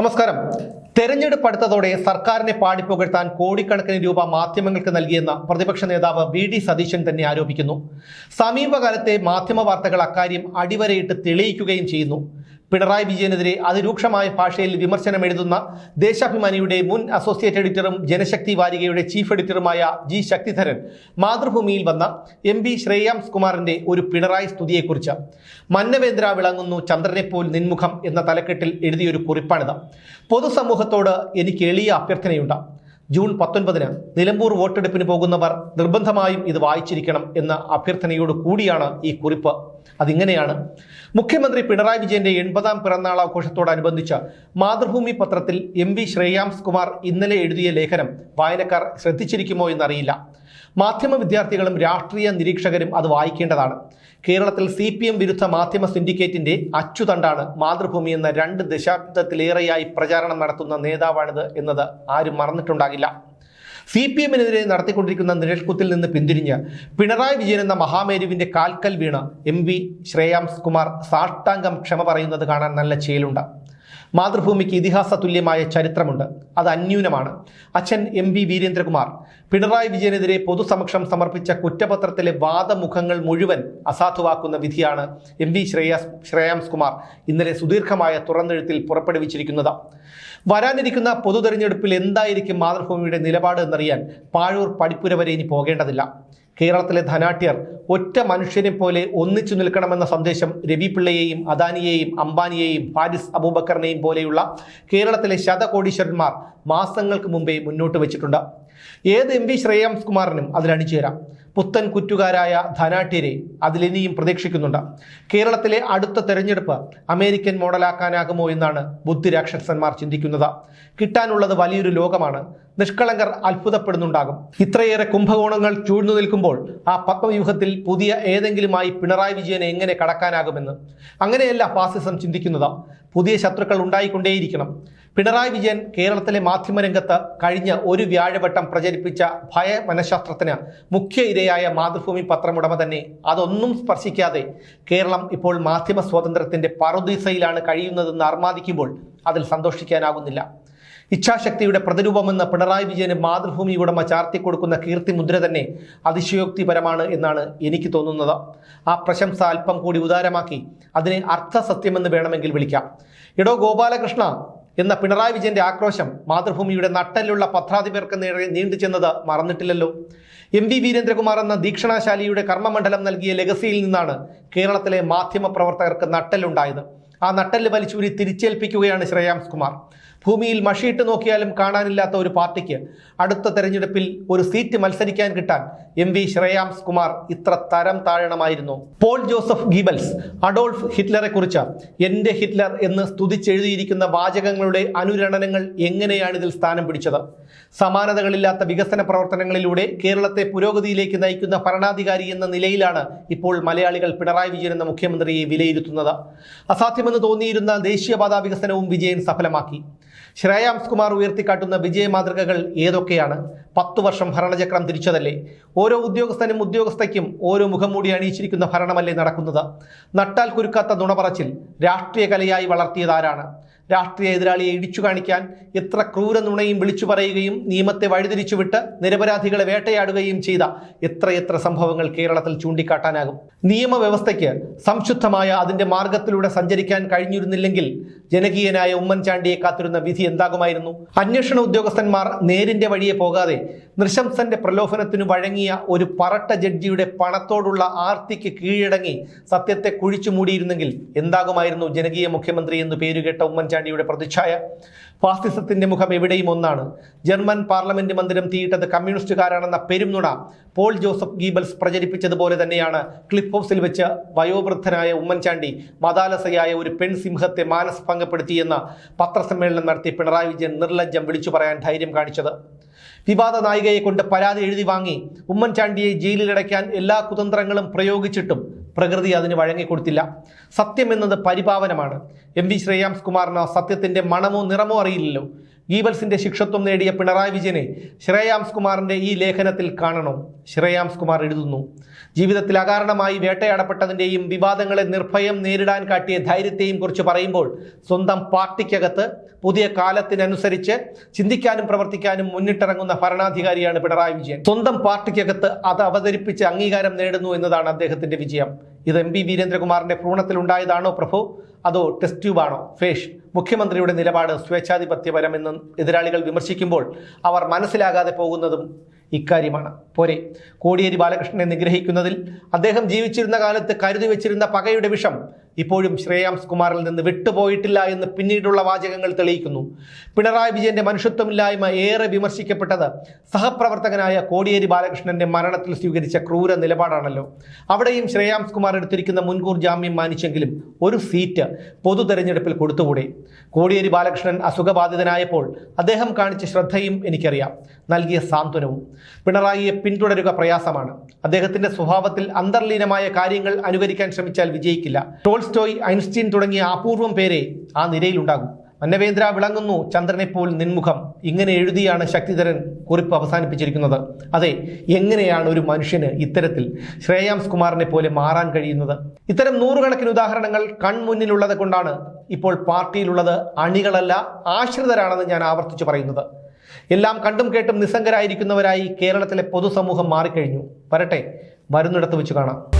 നമസ്കാരം. തെരഞ്ഞെടുപ്പ് അടുത്തതോടെ സർക്കാരിനെ പാടിപ്പുകഴ്ത്താൻ കോടിക്കണക്കിന് രൂപ മാധ്യമങ്ങൾക്ക് നൽകിയെന്ന് പ്രതിപക്ഷ നേതാവ് വി ഡി സതീശൻ തന്നെ ആരോപിക്കുന്നു. സമീപകാലത്തെ മാധ്യമ വാർത്തകൾ അക്കാര്യം അടിവരയിട്ട് തെളിയിക്കുകയും ചെയ്യുന്നു. പിണറായി വിജയനെതിരെ അതിരൂക്ഷമായ ഭാഷയിൽ വിമർശനം എഴുതുന്ന ദേശാഭിമാനിയുടെ മുൻ അസോസിയേറ്റ് എഡിറ്ററും ജനശക്തി വാരികയുടെ ചീഫ് എഡിറ്ററുമായ ജി ശക്തിധരൻ മാതൃഭൂമിയിൽ വന്ന എം പി ശ്രേയാംസ് കുമാറിന്റെ ഒരു പിണറായി സ്തുതിയെക്കുറിച്ച് മന്നവേന്ദ്ര വിളങ്ങുന്നു ചന്ദ്രനെപ്പോൽ നിൻമുഖം എന്ന തലക്കെട്ടിൽ എഴുതിയൊരു കുറിപ്പാണിത്. പൊതുസമൂഹത്തോട് എനിക്ക് എളിയ അഭ്യർത്ഥനയുണ്ട്. ജൂൺ പത്തൊൻപതിന് നിലമ്പൂർ വോട്ടെടുപ്പിന് പോകുന്നവർ നിർബന്ധമായും ഇത് വായിച്ചിരിക്കണം എന്ന അഭ്യർത്ഥനയോട് കൂടിയാണ് ഈ കുറിപ്പ് അതിങ്ങനെയാണ്. മുഖ്യമന്ത്രി പിണറായി വിജയന്റെ എൺപതാം പിറന്നാൾ ആഘോഷത്തോടനുബന്ധിച്ച് മാതൃഭൂമി പത്രത്തിൽ എം വി ശ്രേയാംസ് കുമാർ ഇന്നലെ എഴുതിയ ലേഖനം വായനക്കാർ ശ്രദ്ധിച്ചിരിക്കുമോ എന്നറിയില്ല. മാധ്യമ വിദ്യാർത്ഥികളും രാഷ്ട്രീയ നിരീക്ഷകരും അത് വായിക്കേണ്ടതാണ്. കേരളത്തിൽ സി പി എം വിരുദ്ധ മാധ്യമ സിൻഡിക്കേറ്റിന്റെ അച്ചുതണ്ടാണ് മാതൃഭൂമി എന്ന രണ്ട് ദശാബ്ദത്തിലേറെയായി പ്രചാരണം നടത്തുന്ന നേതാവാണിത് എന്നത് ആരും മറന്നിട്ടുണ്ടാകില്ല. സി പി എമ്മിനെതിരെ നടത്തിക്കൊണ്ടിരിക്കുന്ന നിഴൽക്കുത്തിൽ നിന്ന് പിന്തിരിഞ്ഞ് പിണറായി വിജയൻ എന്ന മഹാമേരുവിന്റെ കാൽക്കൽ വീണ് എം വി ശ്രേയാംസ് കുമാർ സാഷ്ടാംഗം ക്ഷമ പറയുന്നത് കാണാൻ നല്ല ചേലുണ്ട്. മാതൃഭൂമിക്ക് ഇതിഹാസ തുല്യമായ ചരിത്രമുണ്ട്. അത് അന്യൂനമാണ്. അച്ഛൻ എം വി വീരേന്ദ്രകുമാർ. പിണറായി വിജയനെതിരെ പൊതുസമക്ഷം സമർപ്പിച്ച കുറ്റപത്രത്തിലെ വാദമുഖങ്ങൾ മുഴുവൻ അസാധുവാക്കുന്ന വിധിയാണ് എം വി ശ്രേയാസ് ശ്രേയാംസ് കുമാർ. ഇന്നലെ സുദീർഘമായ തുറന്നെഴുത്തിൽ പുറപ്പെടുവിച്ചിരിക്കുന്നത്. വരാനിരിക്കുന്ന പൊതു തെരഞ്ഞെടുപ്പിൽ എന്തായിരിക്കും മാതൃഭൂമിയുടെ നിലപാട് എന്നറിയാൻ പാഴൂർ പടിപ്പുര വരെ ഇനി പോകേണ്ടതില്ല. കേരളത്തിലെ ധനാട്യർ ഒറ്റ മനുഷ്യനെ പോലെ ഒന്നിച്ചു നിൽക്കണമെന്ന സന്ദേശം രവി പിള്ളയെയും അദാനിയെയും അംബാനിയെയും ഫാരിസ് അബൂബക്കറിനെയും പോലെയുള്ള കേരളത്തിലെ ശതകോടീശ്വരന്മാർ മാസങ്ങൾക്ക് മുമ്പേ മുന്നോട്ട് വെച്ചിട്ടുണ്ട്. ഏത് എം വി ശ്രേയാംസ് കുമാറിനും അതിലണിച്ചു അണിചേരാം. പുത്തൻ കുറ്റുകാരായ ധനാട്ടിരെ അതിലിനിയും പ്രതീക്ഷിക്കുന്നുണ്ട്. കേരളത്തിലെ അടുത്ത തെരഞ്ഞെടുപ്പ് അമേരിക്കൻ മോഡലാക്കാനാകുമോ എന്നാണ് ബുദ്ധിരാക്ഷസന്മാർ ചിന്തിക്കുന്നത്. കിട്ടാനുള്ളത് വലിയൊരു ലോകമാണ്. നിഷ്കളങ്കർ അത്ഭുതപ്പെടുന്നുണ്ടാകും. ഇത്രയേറെ കുംഭകോണങ്ങൾ ചൂഴ്ന്നു നിൽക്കുമ്പോൾ ആ പത്മവ്യൂഹത്തിൽ പുതിയ ഏതെങ്കിലുമായി പിണറായി വിജയനെ എങ്ങനെ കടക്കാനാകുമെന്ന്. അങ്ങനെയല്ല ഫാസിസം ചിന്തിക്കുന്നത്. പുതിയ ശത്രുക്കൾ ഉണ്ടായിക്കൊണ്ടേയിരിക്കണം. പിണറായി വിജയൻ കേരളത്തിലെ മാധ്യമരംഗത്ത് കഴിഞ്ഞ ഒരു വ്യാഴവട്ടം പ്രചരിപ്പിച്ച ഭയ മനഃശാസ്ത്രത്തിന് മുഖ്യ ഇരയായ മാതൃഭൂമി പത്രമുടമ തന്നെ അതൊന്നും സ്പർശിക്കാതെ കേരളം ഇപ്പോൾ മാധ്യമ സ്വാതന്ത്ര്യത്തിന്റെ പറുദീസയിലാണ് കഴിയുന്നതെന്ന് അർമാദിക്കുമ്പോൾ അതിൽ സന്തോഷിക്കാനാകുന്നില്ല. ഇച്ഛാശക്തിയുടെ പ്രതിരൂപമെന്ന പിണറായി വിജയന് മാതൃഭൂമി ഉടമ ചാർത്തിക്കൊടുക്കുന്ന കീർത്തിമുദ്ര തന്നെ അതിശയോക്തിപരമാണ് എന്നാണ് എനിക്ക് തോന്നുന്നത്. ആ പ്രശംസ അല്പം കൂടി ഉദാരമാക്കി അതിനെ അർത്ഥസത്യമെന്ന് വേണമെങ്കിൽ വിളിക്കാം. എടോ ഗോപാലകൃഷ്ണ എന്ന പിണറായി വിജയന്റെ ആക്രോശം മാതൃഭൂമിയുടെ നട്ടലുള്ള പത്രാധിപർക്ക് നേരെ നീണ്ടു ചെന്നത് മറന്നിട്ടില്ലല്ലോ. എം വി വീരേന്ദ്രകുമാർ എന്ന ദീക്ഷണാശാലിയുടെ കർമ്മമണ്ഡലം നൽകിയ ലെഗസിയിൽ നിന്നാണ് കേരളത്തിലെ മാധ്യമ പ്രവർത്തകർക്ക് നട്ടലുണ്ടായത് ആ നട്ടൽ വലിച്ചൂരി തിരിച്ചേൽപ്പിക്കുകയാണ് ശ്രേയാംസ് കുമാർ. ഭൂമിയിൽ മഷിയിട്ട് നോക്കിയാലും കാണാനില്ലാത്ത ഒരു പാർട്ടിക്ക് അടുത്ത തെരഞ്ഞെടുപ്പിൽ ഒരു സീറ്റ് മത്സരിക്കാൻ കിട്ടാൻ എം വി ശ്രേയാംസ് കുമാർ ഇത്ര തരം താഴണമായിരുന്നു. പോൾ ജോസഫ് ഗീബൽസ് അഡോൾഫ് ഹിറ്റ്ലറെക്കുറിച്ച് എന്റെ ഹിറ്റ്ലർ എന്ന് സ്തുതിച്ചെഴുതിയിരിക്കുന്ന വാചകങ്ങളുടെ അനുരണനങ്ങൾ എങ്ങനെയാണ് ഇതിൽ സ്ഥാനം പിടിച്ചത്? സമാനതകളില്ലാത്ത വികസന പ്രവർത്തനങ്ങളിലൂടെ കേരളത്തെ പുരോഗതിയിലേക്ക് നയിക്കുന്ന ഭരണാധികാരി എന്ന നിലയിലാണ് ഇപ്പോൾ മലയാളികൾ പിണറായി വിജയൻ എന്ന മുഖ്യമന്ത്രിയെ വിലയിരുത്തുന്നത്. അസാധ്യമെന്ന് തോന്നിയിരുന്ന ദേശീയപാതാ വികസനവും വിജയൻ സഫലമാക്കി. ശ്രേയാംസ് കുമാർ ഉയർത്തിക്കാട്ടുന്ന വിജയ മാതൃകകൾ ഏതൊക്കെയാണ്? പത്തു വർഷം ഭരണചക്രം തിരിച്ചതല്ലേ? ഓരോ ഉദ്യോഗസ്ഥനും ഉദ്യോഗസ്ഥയ്ക്കും ഓരോ മുഖംമൂടി അണിയിച്ചിരിക്കുന്ന ഭരണമല്ലേ നടക്കുന്നത്? നട്ടാൽ കുരുക്കാത്ത നുണപറച്ചിൽ രാഷ്ട്രീയ കലയായി വളർത്തിയതാരാണ് രാഷ്ട്രീയ എതിരാളിയെ ഇടിച്ചു കാണിക്കാൻ എത്ര ക്രൂര നുണയും വിളിച്ചു പറയുകയും നിയമത്തെ വഴിതിരിച്ചുവിട്ട് നിരപരാധികളെ വേട്ടയാടുകയും ചെയ്ത എത്രയെത്ര സംഭവങ്ങൾ കേരളത്തിൽ ചൂണ്ടിക്കാട്ടാനാകും? നിയമവ്യവസ്ഥയ്ക്ക് സംശുദ്ധമായ അതിന്റെ മാർഗത്തിലൂടെ സഞ്ചരിക്കാൻ കഴിഞ്ഞിരുന്നില്ലെങ്കിൽ ജനകീയനായ ഉമ്മൻചാണ്ടിയെ കാത്തിരുന്ന വിധി എന്താകുമായിരുന്നു? അന്വേഷണ ഉദ്യോഗസ്ഥന്മാർ നേരിന്റെ വഴിയെ പോകാതെ നൃശംസന്റെ പ്രലോഭനത്തിനു വഴങ്ങിയ ഒരു പറട്ട ജഡ്ജിയുടെ പണത്തോടുള്ള ആർത്തിക്ക് കീഴടങ്ങി സത്യത്തെ കുഴിച്ചു മൂടിയിരുന്നെങ്കിൽ എന്താകുമായിരുന്നു ജനകീയ മുഖ്യമന്ത്രി എന്ന് പേരുകേട്ട ഉമ്മൻചാണ്ടിയുടെ പ്രതിച്ഛായ? ഫാസിസത്തിന്റെ മുഖം എവിടെയും ഒന്നാണ്. ജർമ്മൻ പാർലമെന്റ് മന്ദിരം തീയിട്ടത് കമ്മ്യൂണിസ്റ്റുകാരാണെന്ന പെരുംനുണ പോൾ ജോസഫ് ഗീബൽസ് പ്രചരിപ്പിച്ചതുപോലെ തന്നെയാണ് ക്ലിഫ് ഹൗസിൽ വെച്ച് വയോവൃദ്ധനായ ഉമ്മൻചാണ്ടി മതാലസയായ ഒരു പെൺസിംഹത്തെ മാനസഭംഗപ്പെടുത്തിയെന്ന പത്രസമ്മേളനം നടത്തി പിണറായി വിജയൻ നിർലജ്ജം വിളിച്ചു പറയാൻ ധൈര്യം കാണിച്ചത്. വിവാദ നായികയെ കൊണ്ട് പരാതി എഴുതി വാങ്ങി ഉമ്മൻചാണ്ടിയെ ജയിലിലടയ്ക്കാൻ എല്ലാ കുതന്ത്രങ്ങളും പ്രയോഗിച്ചിട്ടും പ്രകൃതി അതിന് വഴങ്ങിക്കൊടുത്തില്ല. സത്യം എന്നത് പരിപാവനമാണ്. എം വി ശ്രേയാംസ് കുമാറിന് സത്യത്തിന്റെ മണമോ നിറമോ അറിയില്ലല്ലോ. ഗീബൽസിന്റെ ശിക്ഷത്വം നേടിയ പിണറായി വിജയനെ ശ്രേയാംസ് കുമാറിന്റെ ഈ ലേഖനത്തിൽ കാണണം. ശ്രേയാംസ് കുമാർ എഴുതുന്നു ജീവിതത്തിൽ അകാരണമായി വേട്ടയാടപ്പെട്ടതിന്റെയും വിവാദങ്ങളെ നിർഭയം നേരിടാൻ കാട്ടിയ ധൈര്യത്തെയും കുറിച്ച് പറയുമ്പോൾ സ്വന്തം പാർട്ടിക്കകത്ത് പുതിയ കാലത്തിനനുസരിച്ച് ചിന്തിക്കാനും പ്രവർത്തിക്കാനും മുന്നിട്ടിറങ്ങുന്ന ഭരണാധികാരിയാണ് പിണറായി വിജയൻ. സ്വന്തം പാർട്ടിക്കകത്ത് അത് അവതരിപ്പിച്ച് അംഗീകാരം നേടുന്നു എന്നതാണ് അദ്ദേഹത്തിന്റെ വിജയം. ഇത് എം പി വീരേന്ദ്രകുമാറിന്റെ ഭ്രൂണത്തിലുണ്ടായതാണോ പ്രഭു? അതോ ടെസ്റ്റ് ട്യൂബാണോ ഫേഷ് മുഖ്യമന്ത്രിയുടെ നിലപാട് സ്വേച്ഛാധിപത്യപരമെന്ന് എതിരാളികൾ വിമർശിക്കുമ്പോൾ അവർ മനസ്സിലാകാതെ പോകുന്നതും ഇക്കാര്യമാണ്. പോരെ കോടിയേരി ബാലകൃഷ്ണനെ നിഗ്രഹിക്കുന്നതിൽ അദ്ദേഹം ജീവിച്ചിരുന്ന കാലത്ത് കരുതി വെച്ചിരുന്ന പകയുടെ വിഷം ഇപ്പോഴും ശ്രേയാംസ് കുമാറിൽ നിന്ന് വിട്ടുപോയിട്ടില്ല എന്ന് പിന്നീടുള്ള വാചകങ്ങൾ തെളിയിക്കുന്നു. പിണറായി വിജയന്റെ മനുഷ്യത്വമില്ലായ്മ ഏറെ വിമർശിക്കപ്പെട്ടത് സഹപ്രവർത്തകനായ കോടിയേരി ബാലകൃഷ്ണന്റെ മരണത്തിൽ സ്വീകരിച്ച ക്രൂര നിലപാടാണല്ലോ. അവിടെയും ശ്രേയാംസ് കുമാർ എടുത്തിരിക്കുന്ന മുൻകൂർ ജാമ്യം മാനിച്ചെങ്കിലും ഒരു സീറ്റ് പൊതു തെരഞ്ഞെടുപ്പിൽ കൊടുത്തുകൂടെ? കോടിയേരി ബാലകൃഷ്ണൻ അസുഖബാധിതനായപ്പോൾ അദ്ദേഹം കാണിച്ച ശ്രദ്ധയും എനിക്കറിയാം. നൽകിയ സാന്ത്വനവും. പിണറായിയെ പിന്തുടരുക പ്രയാസമാണ്. അദ്ദേഹത്തിന്റെ സ്വഭാവത്തിൽ അന്തർലീനമായ കാര്യങ്ങൾ അനുകരിക്കാൻ ശ്രമിച്ചാൽ വിജയിക്കില്ല. ടോൾസ്റ്റോയ് ഐൻസ്റ്റീൻ തുടങ്ങിയ അപൂർവം പേരെ ആ നിരയിലുണ്ടാകും. മന്നവേന്ദ്ര വിളങ്ങുന്നു ചന്ദ്രനെപ്പോൾ നിൻമുഖം. ഇങ്ങനെ എഴുതിയാണ് ശക്തിധരൻ കുറിപ്പ് അവസാനിപ്പിച്ചിരിക്കുന്നത്. അതെ എങ്ങനെയാണ് ഒരു മനുഷ്യന് ഇത്തരത്തിൽ ശ്രേയാംസ് കുമാറിനെ പോലെ മാറാൻ കഴിയുന്നത്? ഇത്തരം നൂറുകണക്കിന് ഉദാഹരണങ്ങൾ കൺമുന്നിലുള്ളത് കൊണ്ടാണ് ഇപ്പോൾ പാർട്ടിയിലുള്ളത് അണികളല്ല ആശ്രിതരാണെന്ന് ഞാൻ ആവർത്തിച്ചു പറയുന്നത്. എല്ലാം കണ്ടും കേട്ടും നിസ്സംഗരായിരിക്കുന്നവരായി കേരളത്തിലെ പൊതുസമൂഹം മാറിക്കഴിഞ്ഞു. വരട്ടെ വരുന്നിടത്ത് വെച്ച് കാണാം.